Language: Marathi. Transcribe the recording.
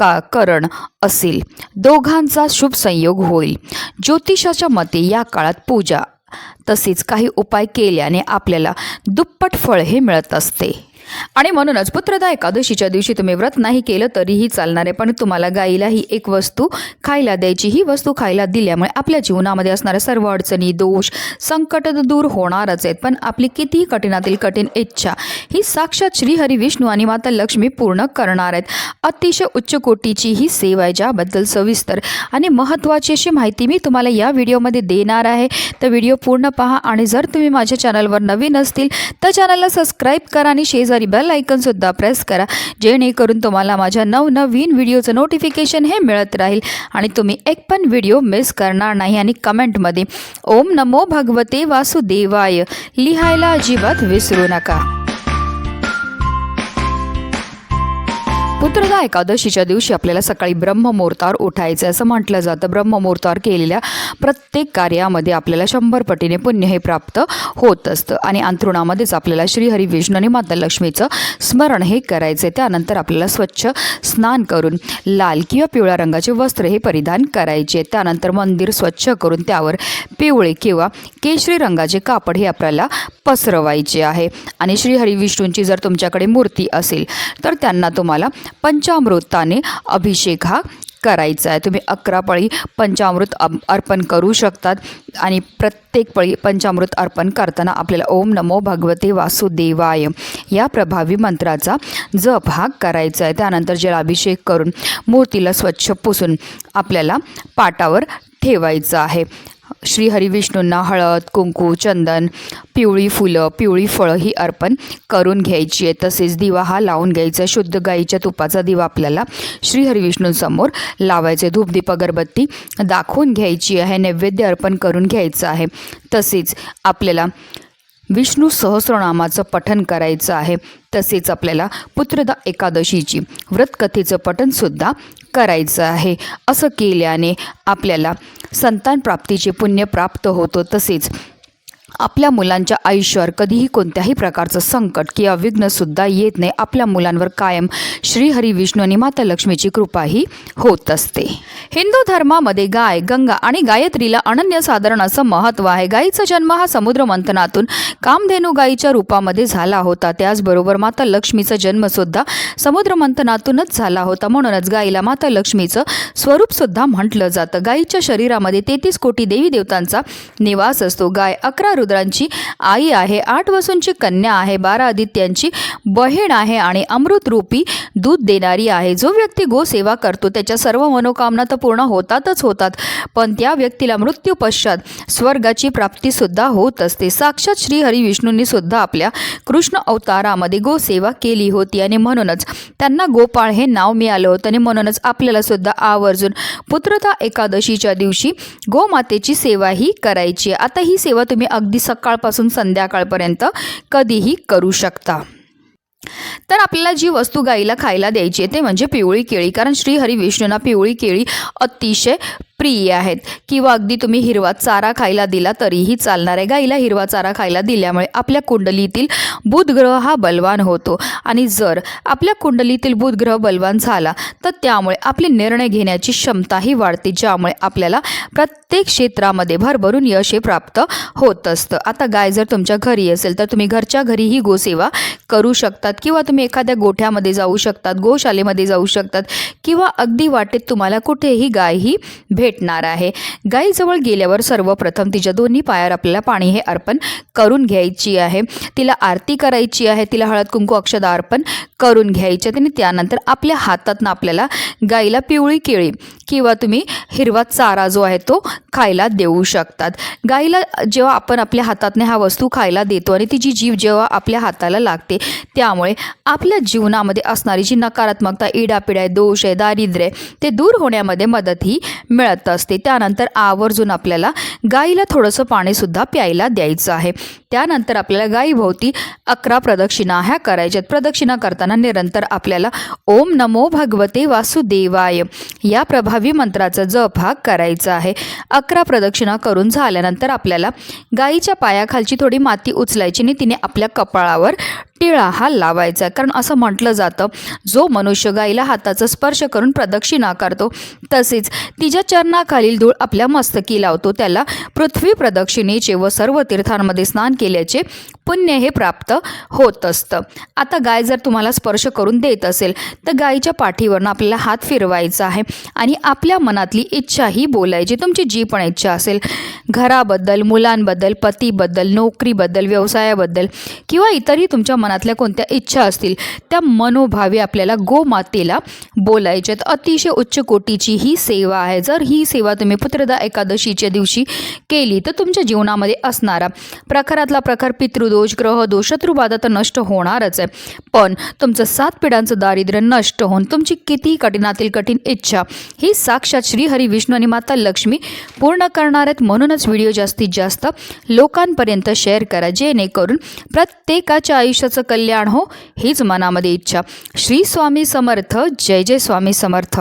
का करण असेल. दोघांचा शुभ संयोग होईल. ज्योतिषाच्या मते या काळात पूजा तसेच काही उपाय केल्याने आपल्याला दुप्पट फळ हे मिळत असते. आणि म्हणूनच पुत्रदा एकादशीच्या दिवशी तुम्ही व्रत नाही केलं तरीही चालणार आहे पण तुम्हाला गाईला ही एक वस्तू खायला द्यायची ही वस्तू खायला दिल्यामुळे आपल्या जीवनामध्ये असणाऱ्या सर्व अडचणी दोष संकट दूर होणारच आहेत. पण आपली कितीही कठीणातील कठीण इच्छा ही साक्षात श्रीहरी विष्णू आणि माता लक्ष्मी पूर्ण करणार आहेत. अतिशय उच्च कोटीची ही सेवा आहे ज्याबद्दल सविस्तर आणि महत्त्वाची अशी माहिती मी तुम्हाला या व्हिडिओमध्ये देणार आहे. तर व्हिडिओ पूर्ण पहा आणि जर तुम्ही माझ्या चॅनलवर नवीन असतील तर चॅनलला सबस्क्राईब करा आणि शेजारी बेल आयकनसुद्धा प्रेस करा. जेणेकरून तुम्हाला माझ्या नवनवीन व्हिडिओचं नोटिफिकेशन हे मिळत राहील आणि तुम्ही एक पण व्हिडिओ मिस करणार नाही आणि कमेंटमध्ये ओम नमो भगवते वासुदेवाय लिहायला अजिबात विसरू नका. पुत्रदा एकादशीच्या दिवशी आपल्याला सकाळी ब्रह्ममुहूर्तावर उठायचं असं म्हटलं जातं. ब्रह्ममुहूर्तावर केलेल्या प्रत्येक कार्यामध्ये आपल्याला शंभर पटीने पुण्य हे प्राप्त होत असतं. आणि अंथरुणामध्येच आपल्याला श्रीहरी विष्णू आणि माता लक्ष्मीचं स्मरण हे करायचं आहे. त्यानंतर आपल्याला स्वच्छ स्नान करून लाल किंवा पिवळ्या रंगाचे वस्त्र हे परिधान करायचे त्यानंतर मंदिर स्वच्छ करून त्यावर पिवळे किंवा केशरी रंगाचे कापड हे आपल्याला पसरवायचे आहे. आणि श्रीहरी विष्णूंची जर तुमच्याकडे मूर्ती असेल तर त्यांना तुम्हाला पंचामृताने अभिषेक हा करायचा आहे. तुम्ही अकरा पळी पंचामृत अर्पण करू शकतात आणि प्रत्येक पळी पंचामृत अर्पण करताना आपल्याला ओम नमो भगवते वासुदेवाय या प्रभावी मंत्राचा जप हा करायचा आहे. त्यानंतर जलाभिषेक करून मूर्तीला स्वच्छ पुसून आपल्याला पाटावर ठेवायचं आहे. श्री हरिविष्णूंना हळद कुंकू चंदन पिवळी फुलं पिवळी फळं ही अर्पण करून घ्यायची आहे. तसेच दिवा हा लावून घ्यायचा आहे. शुद्ध गाईच्या तुपाचा दिवा आपल्याला श्री हरिविष्णूंसमोर लावायचे धूपदीप अगरबत्ती दाखवून घ्यायची आहे. नैवेद्य अर्पण करून घ्यायचं आहे. तसेच आपल्याला विष्णू सहस्रनामाचं पठण करायचं आहे. तसेच आपल्याला पुत्रदा एकादशीची व्रतकथेचं पठणसुद्धा करायचं आहे. असं केल्याने आपल्याला संतान प्राप्तीचे पुण्य प्राप्त होतं तसेच आपल्या मुलांच्या आयुष्यावर कधीही कोणत्याही प्रकारचं संकट किंवा विघ्नसुद्धा येत नाही. आपल्या मुलांवर कायम श्रीहरी विष्णू आणि माता लक्ष्मीची कृपाही होत असते. हिंदू धर्मामध्ये गाय गंगा आणि गायत्रीला अनन्यसाधारण असं महत्त्व आहे. गायीचा जन्म हा समुद्र मंथनातून कामधेनू गायीच्या रूपामध्ये झाला होता. त्याचबरोबर माता लक्ष्मीचा जन्मसुद्धा समुद्र मंथनातूनच झाला होता. म्हणूनच गायीला माता लक्ष्मीचं स्वरूपसुद्धा म्हटलं जातं. गायीच्या शरीरामध्ये तेहतीस कोटी देवी देवतांचा निवास असतो. गाय अकरा रुद्रांची आई आहे. आठ वसूंची कन्या आहे. बारा आदित्यांची बहीण आहे आणि अमृतरूपी दूध देणारी आहे. जो व्यक्ती गोसेवा करतो त्याच्या सर्व मनोकामना तर पूर्ण होतातच होतात पण त्या व्यक्तीला मृत्यू पश्चात स्वर्गाची प्राप्तीसुद्धा होत असते. साक्षात श्री हरिविष्णूंनी सुद्धा आपल्या कृष्ण अवतारामध्ये गोसेवा केली होती आणि म्हणूनच त्यांना गोपाळ हे नाव मिळालं होतं आणि म्हणूनच आपल्याला सुद्धा आवर्जून पुत्रता एकादशीच्या दिवशी गोमातेची सेवा ही करायची आता ही सेवा तुम्ही अगदी सकाळपासून संध्याकाळपर्यंत कधीही करू शकता. तर आपल्याला जी वस्तू गाईला खायला द्यायची आहे ते म्हणजे पिवळी केळी. कारण श्रीहरी विष्णूंना पिवळी केळी अतिशय प्रिय आहेत. किंवा अगदी तुम्ही हिरवा चारा खायला दिला तरीही चालणार आहे. गाईला हिरवा चारा खायला दिल्यामुळे आपल्या कुंडलीतील बुधग्रह हा बलवान होतो. आणि जर आपल्या कुंडलीतील बुधग्रह बलवान झाला तर त्यामुळे आपले निर्णय घेण्याची क्षमताही वाढते ज्यामुळे आपल्याला प्रत्येक क्षेत्रामध्ये भरभरून यश हे प्राप्त होत असतं. आता गाय जर तुमच्या घरी असेल तर तुम्ही घरच्या घरी ही गोसेवा करू शकतात. किंवा तुम्ही एखाद्या गोठ्यामध्ये जाऊ शकतात गोशालेमध्ये जाऊ शकतात. किंवा अगदी वाटेत तुम्हाला कुठेही गाय ही भेटणार आहे. गाईजवळ गेल्यावर सर्वप्रथम तिच्या दोन्ही पायावर आपल्याला पाणी हे अर्पण करून घ्यायची आहे. तिला आरती करायची आहे. तिला हळद कुंकू अक्षदा अर्पण करून घ्यायची आहे. आणि त्यानंतर आपल्या हातातनं आपल्याला गाईला पिवळी केळी किंवा तुम्ही हिरवा चारा जो आहे तो खायला देऊ शकतात. गाईला जेव्हा आपण आपल्या हातातने हा वस्तू खायला देतो आणि तिची जीव जेव्हा आपल्या हाताला लागते त्यामुळे आपल्या जीवनामध्ये असणारी जी नकारात्मकता इडापिडा आहे दोष आहे दारिद्र्य आहे, ते दूर होण्यामध्ये मदत ही मिळत असते. त्यानंतर आवर्जून आपल्याला गाईला थोडंसं पाणीसुद्धा प्यायला द्यायचं आहे. त्यानंतर आपल्याला गाईभोवती अकरा प्रदक्षिणा ह्या करायच्यात प्रदक्षिणा करताना निरंतर आपल्याला ओम नमो भगवते वासुदेवाय या प्रभावी मंत्राचा जप हा करायचा आहे. अकरा प्रदक्षिणा करून झाल्यानंतर आपल्याला गाईच्या पायाखालची थोडी माती उचलायची आणि तिने आपल्या कपाळावर टिळा हा लावायचा आहे. कारण असं म्हटलं जातं जो मनुष्य गाईला हाताचा स्पर्श करून प्रदक्षिणा करतो तसेच तिच्या चरणाखालील धूळ आपल्या मस्तकी लावतो. त्याला पृथ्वी प्रदक्षिणेचे व सर्व तीर्थांमध्ये स्नान केल्याचे पुण्य हे प्राप्त होत असतं. आता गाय जर तुम्हाला स्पर्श करून देत असेल तर गायीच्या पाठीवरनं आपल्याला हात फिरवायचा आहे आणि आपल्या मनातली इच्छा ही बोलायची. तुमची जी पण इच्छा असेल घराबद्दल मुलांबद्दल पतीबद्दल नोकरीबद्दल व्यवसायाबद्दल किंवा इतरही तुमच्या मनातल्या कोणत्या इच्छा असतील त्या मनोभावे आपल्याला गोमातेला बोलायच्यात अतिशय उच्च कोटीची ही सेवा आहे. जर ही सेवा तुम्ही पुत्रदा एकादशीच्या दिवशी केली तर तुमच्या जीवनामध्ये असणारा प्रकारातला प्रकार पितृदोष दोषग्रह दोषत्रू बाधा तर नष्ट होणारच आहे. पण तुमचं सात पिढ्यांचं दारिद्र्य नष्ट होऊन तुमची किती कठीणातील कठीण इच्छा ही साक्षात श्री हरी विष्णू आणि माता लक्ष्मी पूर्ण करणार आहेत म्हणूनच व्हिडिओ जास्तीत जास्त लोकांपर्यंत शेअर करा. जेणेकरून प्रत्येकाच्या आयुष्याचं कल्याण हो हीच मनामध्ये इच्छा. श्री स्वामी समर्थ. जय जय स्वामी समर्थ.